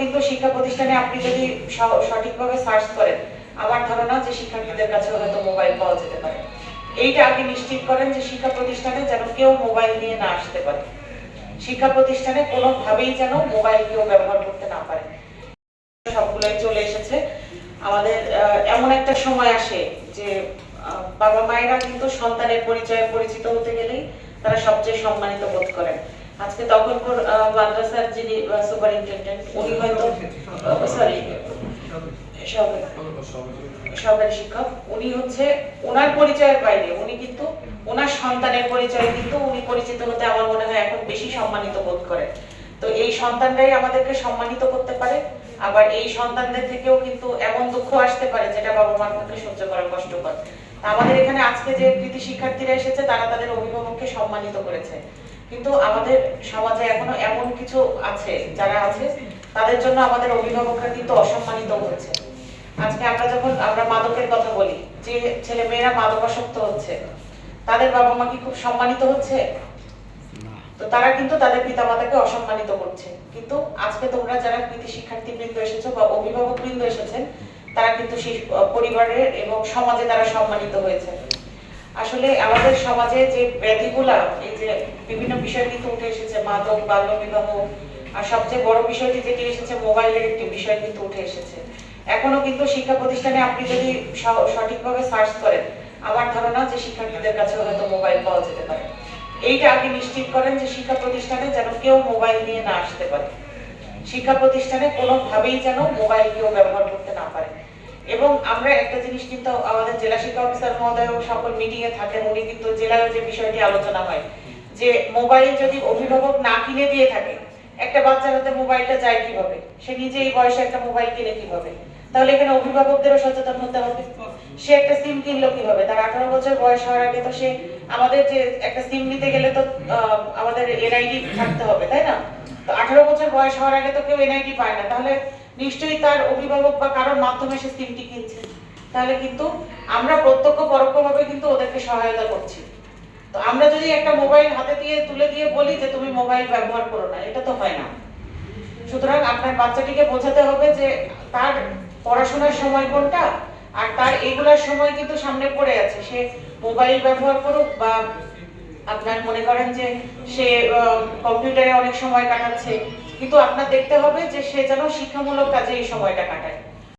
কিন্তু শিক্ষা প্রতিষ্ঠানে আপনি যদি সঠিকভাবে সার্চ করেন, আমার ধারণা যে শিক্ষার্থীদের কাছে হয়তো মোবাইল পাওয়া যেতে পারে। এইটা আগে নিশ্চিত করেন যে শিক্ষা প্রতিষ্ঠানে যেন কেউ মোবাইল নিয়ে না আসতে পারে। শিক্ষা প্রতিষ্ঠানে কোনোভাবেই যেন মোবাইল কেউ ব্যবহার করতে না পারে। সবগুলোই চলে এসেছে। আমাদের এমন একটা সময় আসে যে বাবা মায়েরা কিন্তু সন্তানের পরিচয়ে পরিচিত হতে গেলেই তারা সবচেয়ে সম্মানিত বোধ করেন। আজকে মাদ্রাসার যিনি উনি হয়তো সরি শিক্ষক, উনি হচ্ছে ওনার পরিচয়ের বাইরে, উনি কিন্তু ওনার সন্তানের পরিচয় কিন্তু উনি পরিচিত হতে আমার মনে হয় এখন বেশি সম্মানিত বোধ করেন। তো এই সন্তানরাই আমাদেরকে সম্মানিত করতে পারে। আবার এই সন্তানদের থেকেও কিন্তু এমন দুঃখ আসতে পারে যেটা বাবা মার পক্ষে সহ্য করা কষ্টকর। আমাদের এখানে আজকে যে কৃতি শিক্ষার্থীরা এসেছে, তারা তাদের অভিভাবককে সম্মানিত করেছে। কিন্তু আমাদের সমাজে এখনও এমন কিছু আছে, যারা আছে, তাদের জন্য আমাদের অভিভাবকরা কিন্তু অসম্মানিত হচ্ছে আজকে আমরা যখন, আমরা মাদকের কথা বলি, যে ছেলে মেয়েরা মাদকাসক্ত হচ্ছে, তাদের বাবা মা কি খুব সম্মানিত হচ্ছে? তো তারা কিন্তু তাদের পিতামাতাকে অসম্মানিত করছে। কিন্তু আজকে তোমরা যারা কৃতি শিক্ষার্থী বৃন্দ এসেছ বা অভিভাবক বৃন্দ এসেছেন, তারা কিন্তু পরিবারের এবং সমাজে তারা সম্মানিত হয়েছে আসলে আমাদের সমাজে যে ব্যাধিগুলা, এই যে বিভিন্ন বিষয় কিন্তু উঠে এসেছে, মাদক বাল্য বিবাহ আর সবচেয়ে বড় বিষয়টি যেটি এসেছে, মোবাইলের একটি বিষয় কিন্তু উঠে এসেছে। এখনও কিন্তু শিক্ষা প্রতিষ্ঠানে আপনি যদি সঠিকভাবে সার্চ করেন, আমার ধারণা যে শিক্ষার্থীদের কাছে হয়তো মোবাইল পাওয়া যেতে পারে। এইটা আগে নিশ্চিত করেন যে শিক্ষা প্রতিষ্ঠানে যেন কেউ মোবাইল নিয়ে না আসতে পারে। শিক্ষা প্রতিষ্ঠানে কোনোভাবেই যেন মোবাইল কেউ ব্যবহার করতে না পারে। এবং আমরা একটা জিনিস কিন্তু আমাদের জেলা শিক্ষা অফিসার মহোদয় সকল মিটিং এ থাকেন, উনি কিন্তু জেলায় যে বিষয়টি আলোচনা হয়, যে মোবাইল যদি অভিভাবক না কিনে দিয়ে থাকে একটা বাচ্চার হাতে মোবাইলটা যায় কীভাবে? সে নিজে এই বয়সে একটা মোবাইল কিনে কীভাবে? তাহলে এখানে অভিভাবকদেরও সচেতন হতে হবে। সে একটা সিম কিনলো কীভাবে? তার আঠারো বছর বয়স হওয়ার আগে তো সে আমাদের যে একটা সিম নিতে গেলে তো আমাদের এনআইডি থাকতে হবে, তাই না? তো আঠারো বছর বয়স হওয়ার আগে তো কেউ এনআইডি পায় না। তাহলে নিশ্চয়ই তার অভিভাবক বা কারোর মাধ্যমে সে সিমটি কিনছে। তাহলে কিন্তু আমরা প্রত্যক্ষ পরোক্ষভাবে কিন্তু ওদেরকে সহায়তা করছি। তো আমরা যদি একটা মোবাইল হাতে দিয়ে তুলে দিয়ে বলি যে তুমি মোবাইল ব্যবহার করো না, এটা তো হয় না। সুতরাং আপনার বাচ্চাটিকে বোঝাতে হবে যে তার পড়াশোনার সময় কোনটা আর তার এগুলার সময় কিন্তু সামনে পড়ে আছে। সে মোবাইল ব্যবহার করুক বা আপনার মনে করেন যে সে কম্পিউটারে অনেক সময় কাটাচ্ছে, কিন্তু আপনার দেখতে হবে যে সে যেন শিক্ষামূলক কাজে এই সময়টা কাটায়।